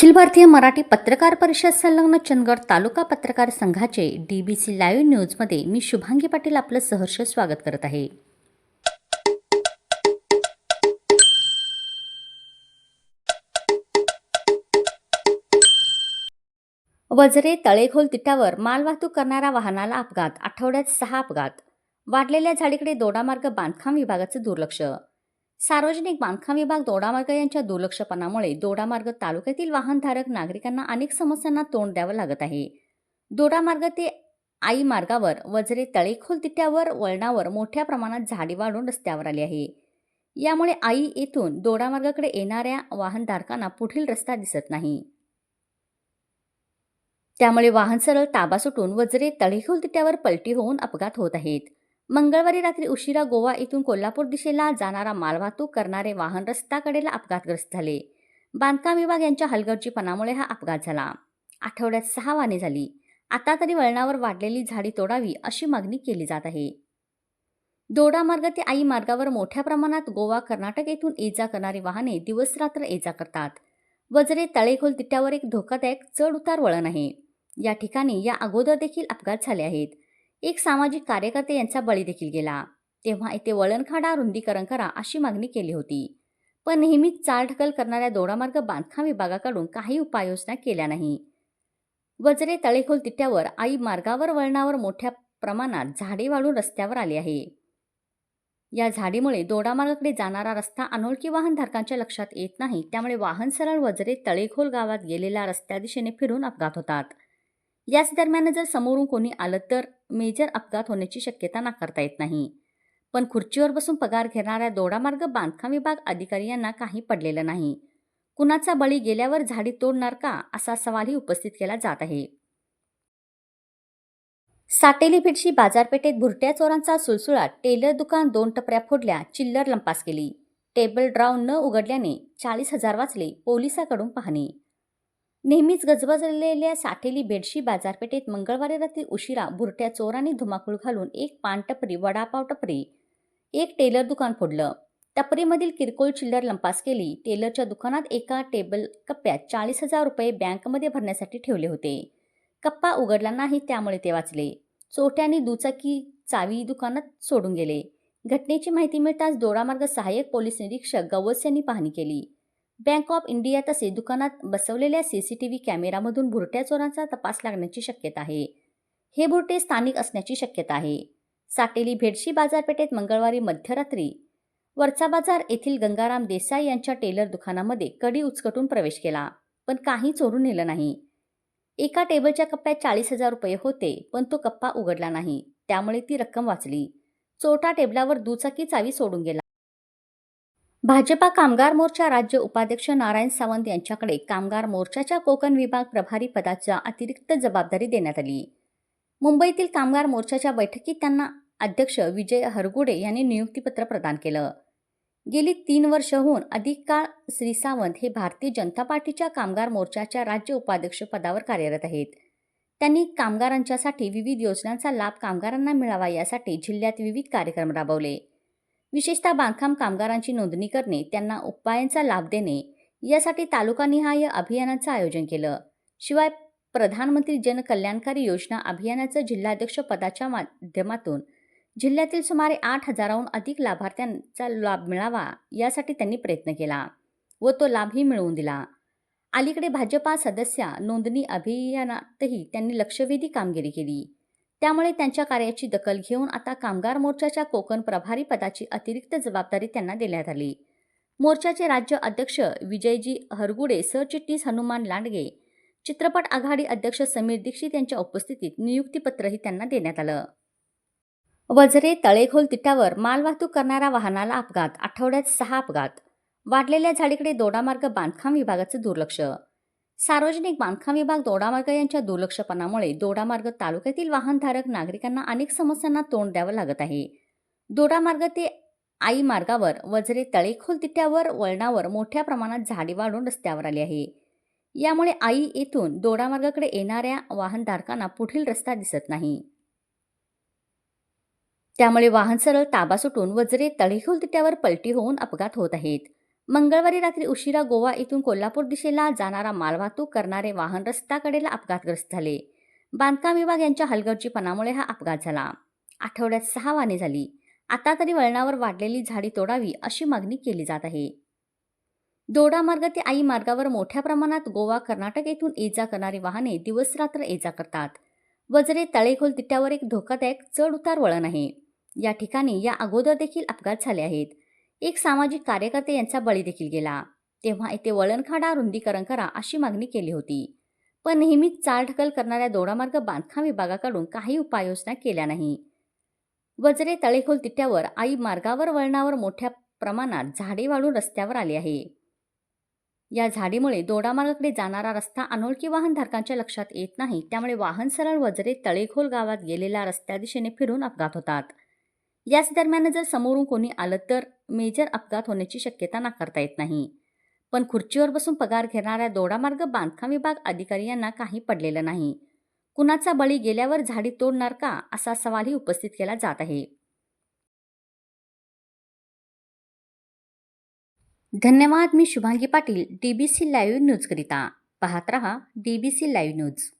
अखिल भारतीय मराठी पत्रकार परिषद संलग्न चंदगड तालुका पत्रकार संघाचे डी बी सी लाईव्ह न्यूजमध्ये मी शुभांगी पाटील आपलं सहर्ष स्वागत करत आहे. वजरे तळेखोल तिटावर मालवाहतूक करणाऱ्या वाहनाला अपघात आठवड्यात सहा अपघात. वाढलेल्या झाडीकडे दोडामार्ग बांधकाम विभागाचं दुर्लक्ष सार्वजनिक बांधकाम विभाग दोडामार्ग यांच्या दुर्लक्षपणामुळे दोडामार्ग तालुक्यातील वाहनधारक नागरिकांना अनेक समस्यांना तोंड द्यावं लागत आहे. दोडामार्ग ते आई मार्गावर वजरे तळेखोल तिट्यावर वळणावर मोठ्या प्रमाणात झाडी वाढून रस्त्यावर आली आहे. यामुळे आई येथून दोडामार्गाकडे येणाऱ्या वाहनधारकांना पुढील रस्ता दिसत नाही. त्यामुळे वाहन सरळ ताबा सुटून वजरे तळेखोल तिट्यावर पलटी होऊन अपघात होत आहेत. मंगळवारी रात्री उशिरा गोवा येथून कोल्हापूर दिशेला जाणारा मालवाहतूक करणारे वाहन रस्त्याकडेला अपघातग्रस्त झाले. बांधकाम विभाग यांच्या हलगर्जीपणामुळे हा अपघात झाला. आठवड्यात सहा वाहने झाली. आता तरी वळणावर वाढलेली झाडी तोडावी अशी मागणी केली जात आहे. दोडा मार्ग ते आई मार्गावर मोठ्या प्रमाणात गोवा कर्नाटक येथून ये जा करणारी वाहने दिवस रात्र ये जा करतात. वजरे तळेखोल तिट्यावर एक धोकादायक चढ उतार वळण आहे. या ठिकाणी या अगोदर देखील अपघात झाले आहेत. एक सामाजिक कार्यकर्ते यांचा बळी देखील गेला. तेव्हा येथे वळणखाडा रुंदीकरण करा अशी मागणी केली होती. पण नेहमीच चालढकल करणाऱ्या दोडामार्ग बांधकाम विभागाकडून काही उपाययोजना केल्या नाही. वजरे तळेखोल तिट्यावर आई मार्गावर वळणावर मोठ्या प्रमाणात झाडे वाढून रस्त्यावर आली आहे. या झाडीमुळे दोडामार्गाकडे जाणारा रस्ता अनोळखी वाहनधारकांच्या लक्षात येत नाही त्यामुळे वाहन सरळ वजरे तळेखोल गावात गेलेल्या रस्त्या दिशेने फिरून अपघात होतात. याच दरम्यान जर समोरून कोणी आलं तर मेजर अपघात होण्याची शक्यता नाकारता येत नाही. पण खुर्चीवर बसून पगार घेणाऱ्या दोडामार्ग बांधकाम विभाग अधिकारी यांना काही पडलेलं नाही. कुणाचा बळी गेल्यावर झाडी तोडणार का असा सवालही उपस्थित केला जात आहे. साटेली भिडशी बाजारपेठेत भुरट्या चोरांचा सुळसुळा टेलर दुकान दोन टपऱ्या फोडल्या चिल्लर लंपास केली. टेबल ड्राव न उघडल्याने चाळीस हजार वाचले पोलिसाकडून पाहणी नेहमीच गजबजलेल्या साठेली बेडशी बाजारपेठेत मंगळवारी रात्री उशिरा बुरट्या चोरांनी धुमाकूळ घालून एक पान टपरी वडापाव टपरी एक टेलर दुकान फोडलं. टपरीमधील किरकोळ चिल्लर लंपास केली. टेलरच्या दुकानात एका टेबल कप्प्यात चाळीस हजार रुपये बँकमध्ये भरण्यासाठी ठेवले होते. कप्पा उघडला नाही त्यामुळे ते वाचले. चोट्याने दुचाकी चावी दुकानात सोडून गेले. घटनेची माहिती मिळताच दोडामार्ग सहाय्यक पोलीस निरीक्षक गवस यांनी पाहणी केली. बँक ऑफ इंडिया तसे दुकानात बसवलेल्या सीसीटीव्ही कॅमेरामधून भुरट्या चोरांचा तपास लागण्याची शक्यता आहे. हे भुरटे स्थानिक असण्याची शक्यता आहे. साटेली भेडशी बाजारपेठेत मंगळवारी मध्यरात्री वरचा बाजार येथील गंगाराम देसाई यांच्या टेलर दुकानामध्ये कडी उचकटून प्रवेश केला पण काही चोरून नेलं नाही. एका टेबलच्या कप्प्यात चाळीस हजार रुपये होते पण तो कप्पा उघडला नाही त्यामुळे ती रक्कम वाचली. चोरटा टेबलावर दुचाकी चावी सोडून गेला. भाजपा कामगार मोर्चा राज्य उपाध्यक्ष नारायण सावंत यांच्याकडे कामगार मोर्चाच्या कोकण विभाग प्रभारी पदाच्या अतिरिक्त जबाबदारी देण्यात आली. मुंबईतील कामगार मोर्चाच्या बैठकीत त्यांना अध्यक्ष विजय हरगुडे यांनी नियुक्तीपत्र प्रदान केलं. गेली तीन वर्षहून अधिक काळ श्री सावंत हे भारतीय जनता पार्टीच्या कामगार मोर्चाच्या राज्य उपाध्यक्ष पदावर कार्यरत आहेत. त्यांनी कामगारांच्यासाठी विविध योजनांचा लाभ कामगारांना मिळावा यासाठी जिल्ह्यात विविध कार्यक्रम राबवले. विशेषतः बांधकाम कामगारांची नोंदणी करणे त्यांना उपायांचा लाभ देणे यासाठी तालुकानिहाय अभियानाचं आयोजन केलं. शिवाय प्रधानमंत्री जनकल्याणकारी योजना अभियानाचं जिल्हाध्यक्ष पदाच्या माध्यमातून जिल्ह्यातील सुमारे आठ हजाराहून अधिक लाभार्थ्यांचा लाभ मिळावा यासाठी त्यांनी प्रयत्न केला व तो लाभही मिळवून दिला. अलीकडे भाजपा सदस्या नोंदणी अभियानातही त्यांनी लक्षवेधी कामगिरी केली. त्यामुळे त्यांच्या कार्याची दखल घेऊन आता कामगार मोर्चाच्या कोकण प्रभारी पदाची अतिरिक्त जबाबदारी त्यांना देण्यात आली. मोर्चाचे राज्य अध्यक्ष विजयजी हरगुडे सरचिटणीस हनुमान लांडगे चित्रपट आघाडी अध्यक्ष समीर दीक्षित यांच्या उपस्थितीत नियुक्तीपत्रही त्यांना देण्यात आलं. वजरे तळेखोल तिटावर मालवाहतूक करणाऱ्या वाहनाला अपघात आठवड्यात सहा अपघात. वाढलेल्या झाडीकडे दोडामार्ग बांधकाम विभागाचं दुर्लक्ष सार्वजनिक बांधकाम विभाग दोडामार्ग यांच्या दुर्लक्षपणामुळे दोडामार्ग तालुक्यातील वाहनधारक नागरिकांना अनेक समस्यांना तोंड द्यावं लागत आहे. दोडामार्ग ते आई मार्गावर वजरे तळेखोल तिट्यावर वळणावर मोठ्या प्रमाणात झाडी वाढून रस्त्यावर आली आहे. यामुळे आई येथून दोडामार्गाकडे येणाऱ्या वाहनधारकांना पुढील रस्ता दिसत नाही. त्यामुळे वाहन सरळ ताबा सुटून वजरे तळेखोल तिट्यावर पलटी होऊन अपघात होत आहेत. मंगळवारी रात्री उशिरा गोवा येथून कोल्हापूर दिशेला जाणारा मालवाहतूक करणारे वाहन रस्त्याकडेला अपघातग्रस्त झाले. बांधकाम विभाग यांच्या हलगर्जीपणामुळे हा अपघात झाला. आठवड्यात सहा वाहने झाली. आता तरी वळणावर वाढलेली झाडी तोडावी अशी मागणी केली जात आहे. दोडा मार्ग ते आई मार्गावर मोठ्या प्रमाणात गोवा कर्नाटक येथून ये जा करणारी वाहने दिवसरात्र ये जा करतात. वजरे तळेखोल तिट्यावर एक धोकादायक चढ उतार वळण आहे. या ठिकाणी या अगोदर देखील अपघात झाले आहेत. एक सामाजिक कार्यकर्ते यांचा बळी देखील गेला. तेव्हा येथे वळणखाडा रुंदीकरण करा अशी मागणी केली होती. पण नेहमीच चालढकल करणाऱ्या दोडामार्ग बांधकाम विभागाकडून काही उपाययोजना केल्या नाही. वजरे तळेखोल तिट्यावर आई मार्गावर वळणावर मोठ्या प्रमाणात झाडे वाढून रस्त्यावर आली आहे. या झाडीमुळे दोडामार्गाकडे जाणारा रस्ता अनोळखी वाहनधारकांच्या लक्षात येत नाही. त्यामुळे वाहन सरळ वजरे तळेखोल गावात गेलेल्या रस्त्या दिशेने फिरून अपघात होतात. याच दरम्यान जर समोरून कोणी आलं तर मेजर अपघात होण्याची शक्यता नाकारता येत नाही. पण खुर्चीवर बसून पगार घेणाऱ्या दोडामार्ग बांधकाम विभाग अधिकारी यांना काही पडलेलं नाही. कुणाचा बळी गेल्यावर झाडी तोडणार का असा सवालही उपस्थित केला जात आहे. धन्यवाद मी Shubhangi Patil D B C live न्यूजकरिता पाहत रहा D B C live news